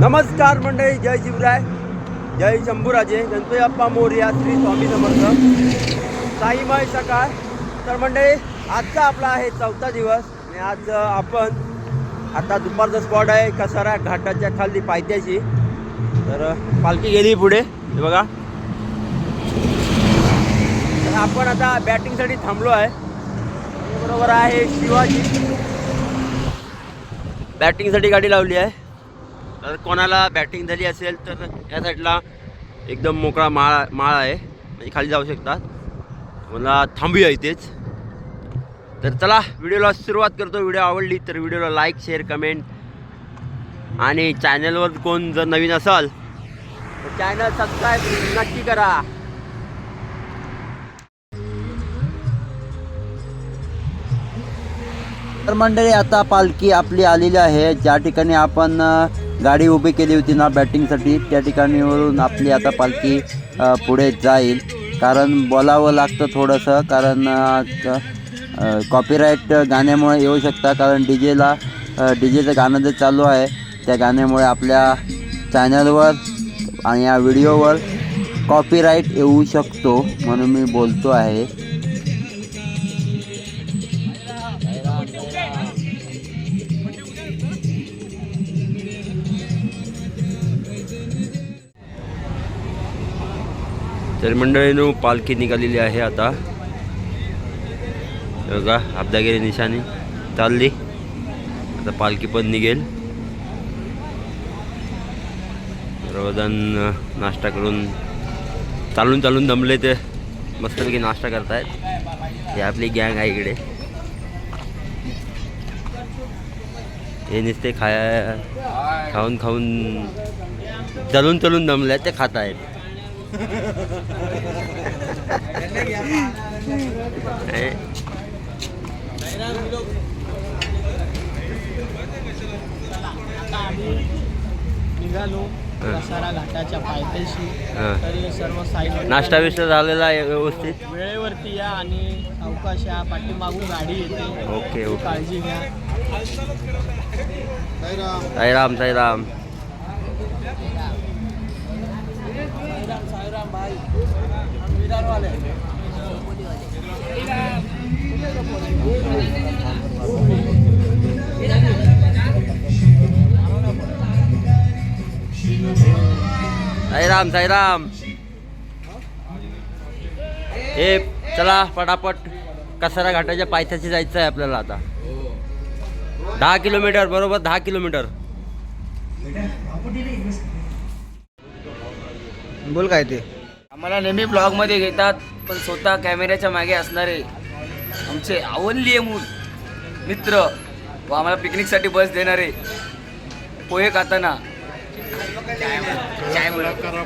नमस्कार मंडळी जय शिवराय जय शंभूराजे गणपती बाप्पा मोर्या श्री स्वामी समर्थ. साईमय सकाळ. तर मंडळी आजचा आपला आहे चौथा दिवस आणि आज आपण आता दुपारचा स्पॉट आहे कसारा घाटाच्या खाली पायथ्याशी. तर पालखी गेली पुढे हे बघा. तर आपण आता बॅटिंगसाठी थांबलो आहे. बरोबर आहे शिवाजी. बॅटिंगसाठी गाडी लावली आहे. तर कोणाला बॅटिंग झाली असेल तर या साईडला एकदम मोकळा माळ माळ आहे. म्हणजे खाली जाऊ शकतात. मला थांबूया इथेच. तर चला व्हिडिओला सुरुवात करतो. व्हिडिओ आवडली तर व्हिडिओला लाईक शेअर कमेंट आणि चॅनलवर कोण जर नवीन असाल तर चॅनल सबस्क्राईब नक्की करा. तर मंडळी आता पालखी आपली आलेली आहे. ज्या ठिकाणी आपण गाडी उभी केली होती ना बॅटिंगसाठी. त्या ठिकाणीवरून आपली आता पालखी पुढे जाईल. कारण बोलावं लागतं थोडंसं. कारण कॉपीराईट गाण्यामुळे येऊ शकता. कारण डी जेला डी जेचं गाणं जे चालू आहे त्या गाण्यामुळे आपल्या चॅनलवर आणि या व्हिडिओवर कॉपीराईट येऊ शकतो म्हणून मी बोलतो आहे. तर मंडळीनं पालखी निघालेली आहे आता. बघा आपदागिरी निशाणी. चालली. आता पालखी पण निघेल. सर्वजण नाश्ता करून चालून चालून दमले ते. मस्तपैकी नाश्ता करतायत. हे आपली गँग आहे इकडे. हे नुसते खाया खाऊन खाऊन चलून चलून दमले ते खात आहेत निघालो. कसारा घाटाच्या पायथ्याशी. तरी सर्व साईड नाश्ता बिष्टा झालेला आहे व्यवस्थित वेळेवरती या आणि अवकाश या पाठीमागून गाडी येते ओके, ओके. काळजी घ्या साईराम साईराम साईराम साईराम हे चला पटापट कसारा घाटाच्या पायथ्याशी जायचं आहे आपल्याला आता. दहा किलोमीटर बरोबर दहा किलोमीटर. बोल काय ते? आम्हाला नेहमी ब्लॉगमध्ये घेतात पण स्वतः कॅमेऱ्याच्या मागे असणारे आमचे आवडलीये मूल मित्र व आम्हाला पिकनिकसाठी बस देणारे पोहे खाताना.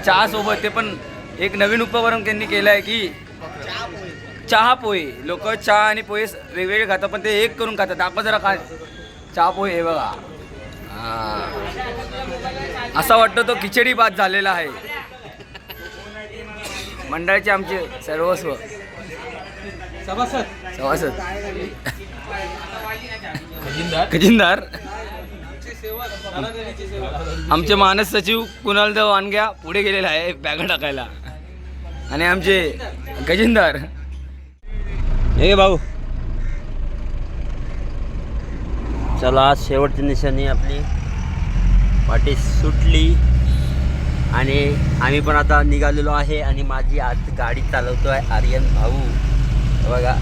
चहा सोबत ते पण एक नवीन उपकरण त्यांनी केलं आहे की चहा पोहे. लोक चहा आणि पोहे वेगवेगळे खातात पण ते एक करून खातात. आपण जरा काय चहा पोहे हे बघा. असा वाटतं तो खिचडी भात झालेला आहे. मंडळाचे आमचे सर्वस्व. सभासद. खजिनदार. आमचे मानस सचिव कुणाल देव वानग्या पुढे गेलेला आहे बॅगा टाकायला. आणि आमचे खजिनदार. हे भाऊ. चला आज शेवटची निशाणी आपली पाठी सुटली. आणि आम्ही पण आता निघालेलो आहे आणि माझी आज गाडी चालवतो आहे आर्यन भाऊ. बघा.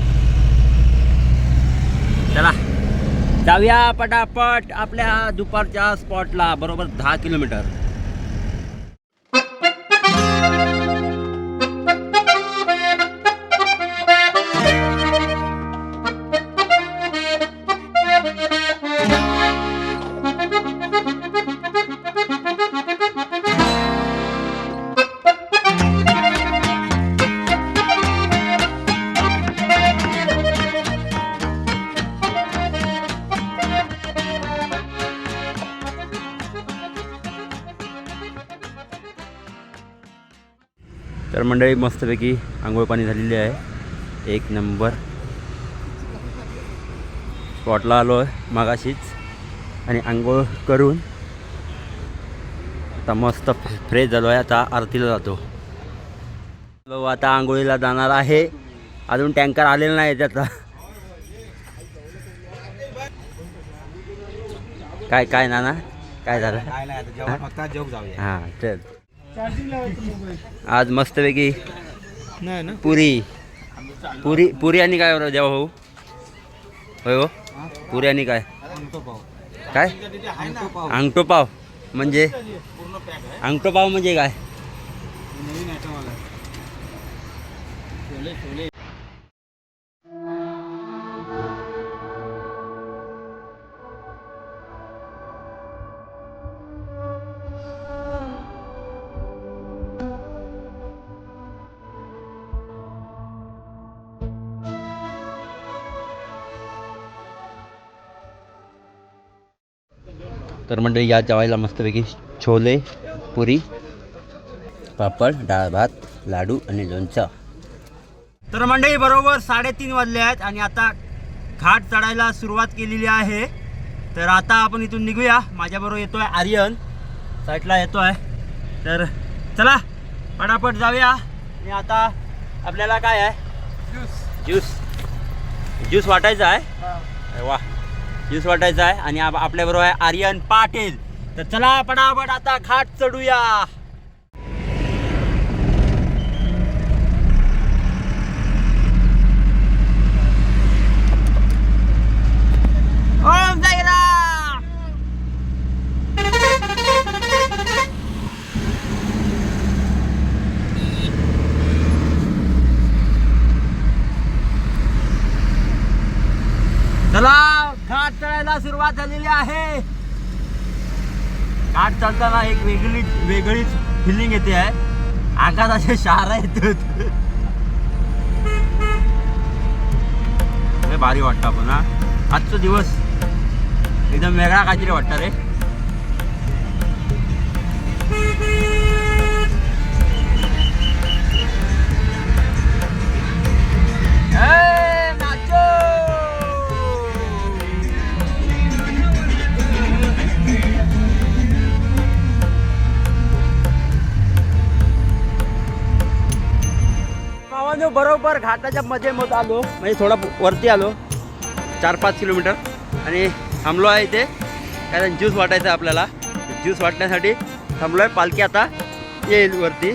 चला. जाऊया पटापट आपल्या दुपारच्या स्पॉटला बरोबर दहा किलोमीटर. तर मंडळी मस्तपैकी आंघोळ पाणी झालेली आहे. एक नंबर. स्पॉटला आलो आहे मागाशीच. आणि आंघोळ करून आता मस्त फ्रेश झालो आहे आता आरतीला जातो. आता आंघोळीला जाणार आहे. अजून टँकर आलेला नाही त्याचा. काय काय नाना? काय झालं? हां चल. आज मस्तपैकी पुरी. पुरी पुरी आणि काय जेव्हा भाऊ? होय हो? पुरी आणि काय? काय? अंगठो पाव. म्हणजे? अंगठो पाव म्हणजे काय? तर मंडळी या जेवायला मस्तपैकी छोले पुरी पापड डाळ भात लाडू आणि लोणचं. तर मंडळी बरोबर साडेतीन वाजले आहेत आणि आता घाट चढायला सुरुवात केलेली आहे. तर आता आपण इथून निघूया. माझ्याबरोबर येतोय आर्यन. साईडला येतोय. तर चला पटापट जाऊया. आणि आता आपल्याला काय आहे? ज्यूस. ज्यूस. वाटायचा आहे? वा. ज्यूस वाटायचं आहे. आणि आपल्याबरोबर आहे आर्यन पाटील. तर चला पटापट आता घाट चढूया. ओम चला! घाट सुरुवात झालेली आहे. घाट चढताना एक वेगळी वेगळीच फिलिंग येते आहे. आकाशाचे असे शहारा भारी वाटतं पुन्हा हा. आजचा दिवस एकदम वेगळा काहीतरी वाटतं रे. नाचो! भावानो बरोबर घाटाच्या मध्ये मत आलो. म्हणजे थोडा वरती आलो. चार पाच किलोमीटर. आणि थांबलो आहे इथे. कारण ज्यूस वाटायचं आहे आपल्याला. ज्यूस वाटण्यासाठी थांबलो आहे पालखी आता येईल वरती.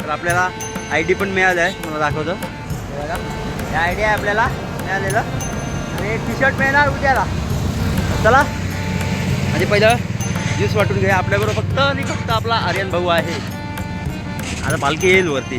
तर आपल्याला आय डी पण मिळालं आहे. तुम्हाला दाखवतो. हे बघा आय डी आहे आपल्याला. मिळालेलं. आणि टी शर्ट मिळणार उद्याला. चला. आणि पहिलं ज्यूस वाटून घ्या आपल्याबरोबर फक्त आणि फक्त आपला आर्यन भाऊ आहे. आता पालखी येईल वरती.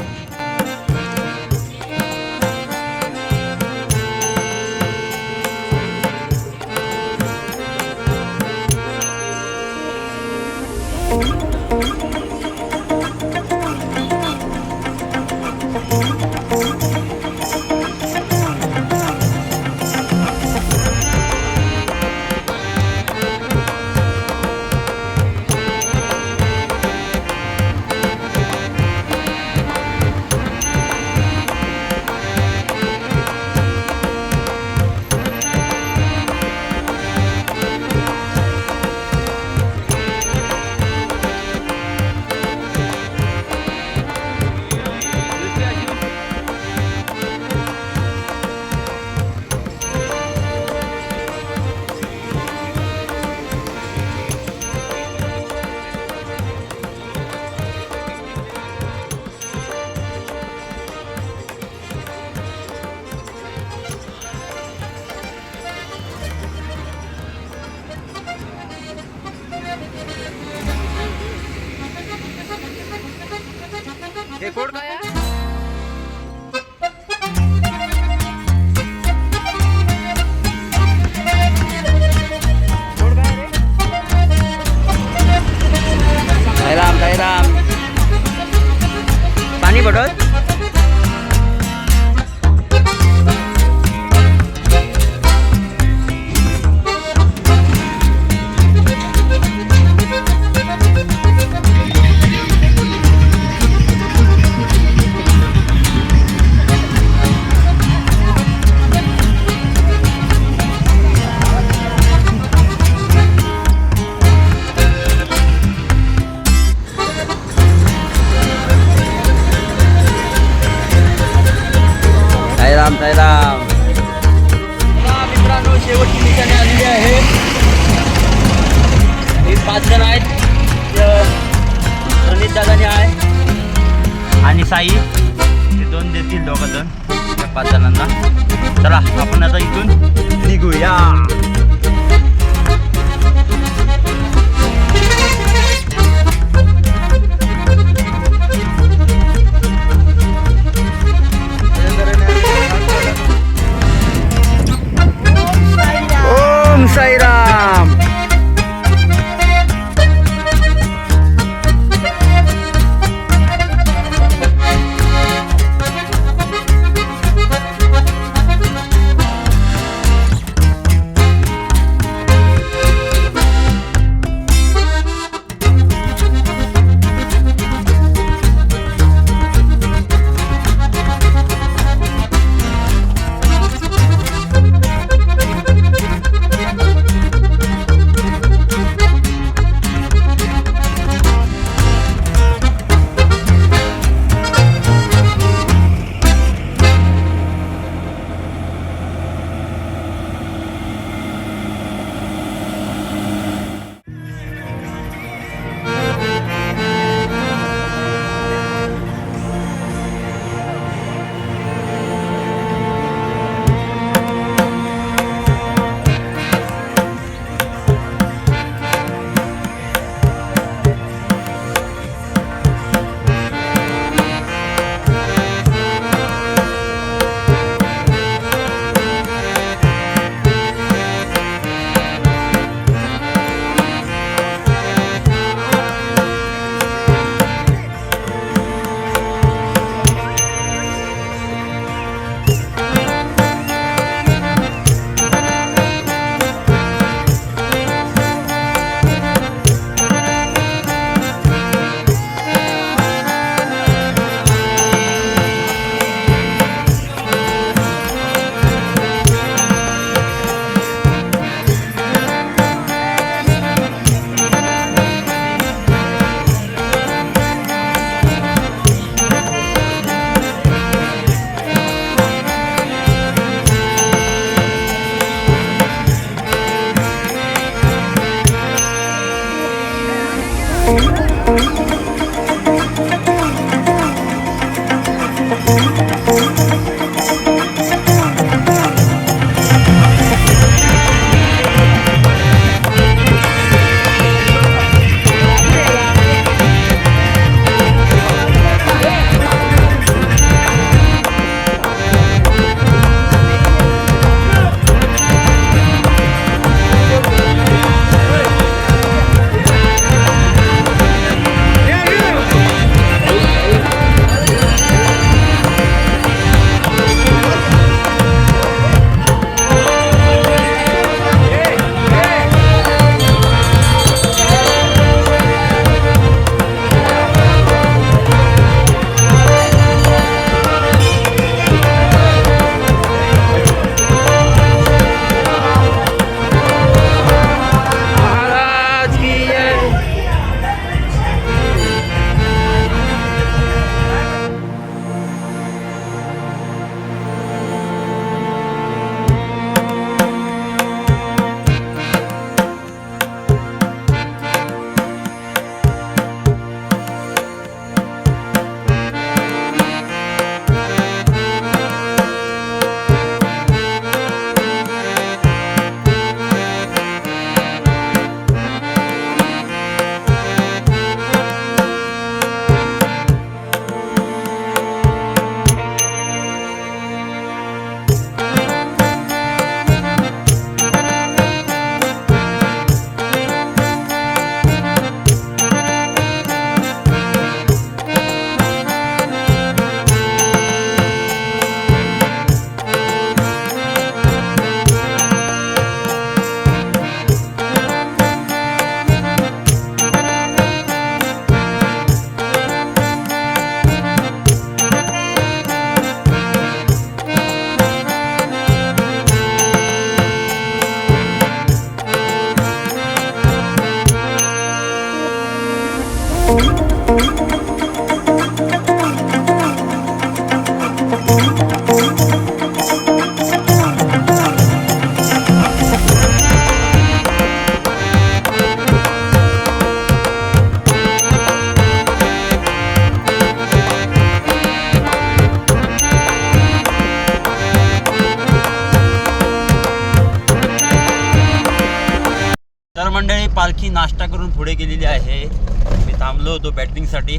होतो बॅटिंगसाठी.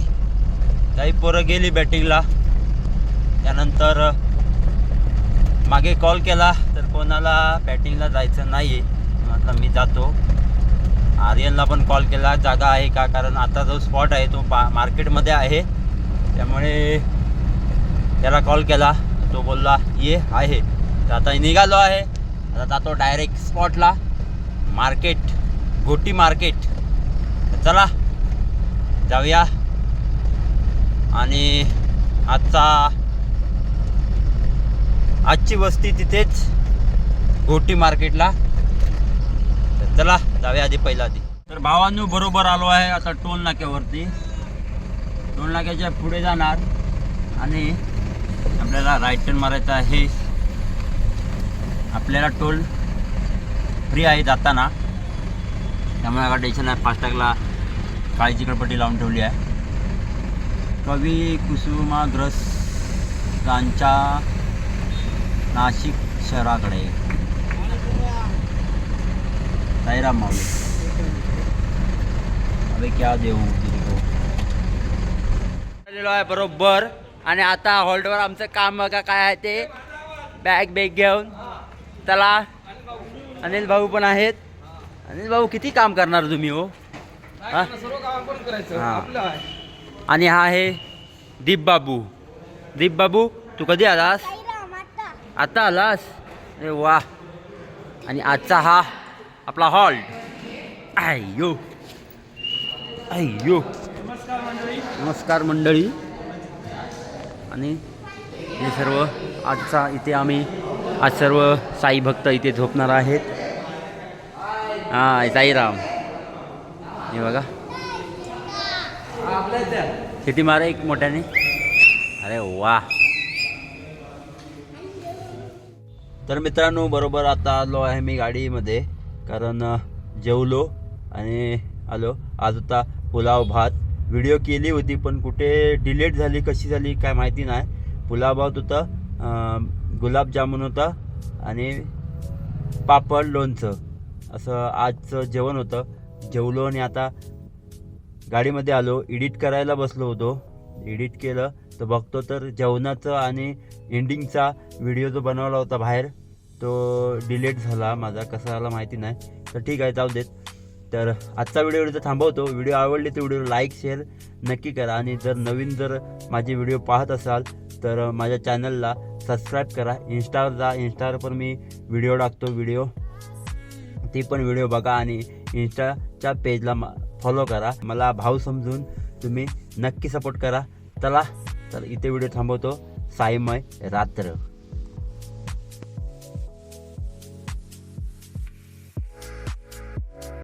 काही पोरं गेली बॅटिंगला. त्यानंतर मागे कॉल केला तर कोणाला बॅटिंगला जायचं नाही म्हटलं मी जातो. आर्यनला पण कॉल केला जागा आहे का? कारण आता जो स्पॉट आहे तो पा मार्केटमध्ये आहे. त्यामुळे त्याला कॉल केला. तो बोलला ये आहे. तर आता निघालो आहे. आता जातो डायरेक्ट स्पॉटला मार्केट गोटी मार्केट चला जाऊया. आणि आजचा आजची वस्ती तिथेच गोटी मार्केटला. तर चला जाऊया आधी पहिला आधी. तर भावांनो बरोबर आलो आहे आता टोल नाक्यावरती. टोल नाक्याच्या पुढे जाणार. आणि आपल्याला राईट टर्न मारायचा आहे. आपल्याला टोल फ्री आहे जाताना. त्यामुळे आता टेन्शन आहे फास्टॅगला काळजी कडपट्टी लावून ठेवली आहे. कवी कुसुमाग्रस्तांच्या नाशिक शहराकडे. साईराम माऊली. अरे क्या देऊ आलेलो आहे बरोबर. आणि आता हॉल्टवर आमचं काम बघा काय आहे ते. बॅग बॅग घेऊन. चला. अनिल भाऊ पण आहेत. अनिल भाऊ किती काम करणार तुम्ही हो? हा? हा. आणि हा आहे दीप बाबू दीप बाबू तू कधी आलास? आता आलास? अरे वा. आणि आजचा हा आपला हॉल्ट अय्यो अय्यो नमस्कार मंडळी. आणि हे सर्व आजचा इथे आम्ही आज सर्व साई भक्त इथे झोपणार आहेत. हां साईराम. हे बघा. किती मारा एक मोठ्याने. अरे वा. तर मित्रांनो बरोबर आता आलो आहे मी गाडीमध्ये कारण जेवलो आणि आलो. आज होता पुलाव भात. व्हिडिओ केली होती पण कुठे डिलेट झाली कशी झाली काय माहिती नाही. पुलाव भात होता गुलाबजामुन होता आणि पापड लोणचं. असं आजचं जेवण होतं. जेवलो आणि आता गाडीमध्ये आलो. एडिट करायला बसलो होतो. एडिट केलं. तर बघतो तर जेवणाचं आणि एंडिंगचा व्हिडिओ जो बनवला होता बाहेर तो डिलीट झाला. माझा कसा झाला माहिती नाही. तर ठीक आहे जाऊ देत. तर आजचा व्हिडिओ इथं थांबवतो. व्हिडिओ आवडले तर व्हिडिओ लाईक शेअर नक्की करा. आणि जर नवीन जर माझे व्हिडिओ पाहत असाल तर माझ्या चॅनलला सबस्क्राईब करा. इन्स्टावर जा. इंस्टावर पण मी व्हिडिओ टाकतो व्हिडिओ ती पण व्हिडिओ बघा आणि इंस्टाच्या पेजला फॉलो करा. मला भाव समजून तुम्ही नक्की सपोर्ट करा. चला तर इथे व्हिडिओ थांबवतो. साईमय रात्र.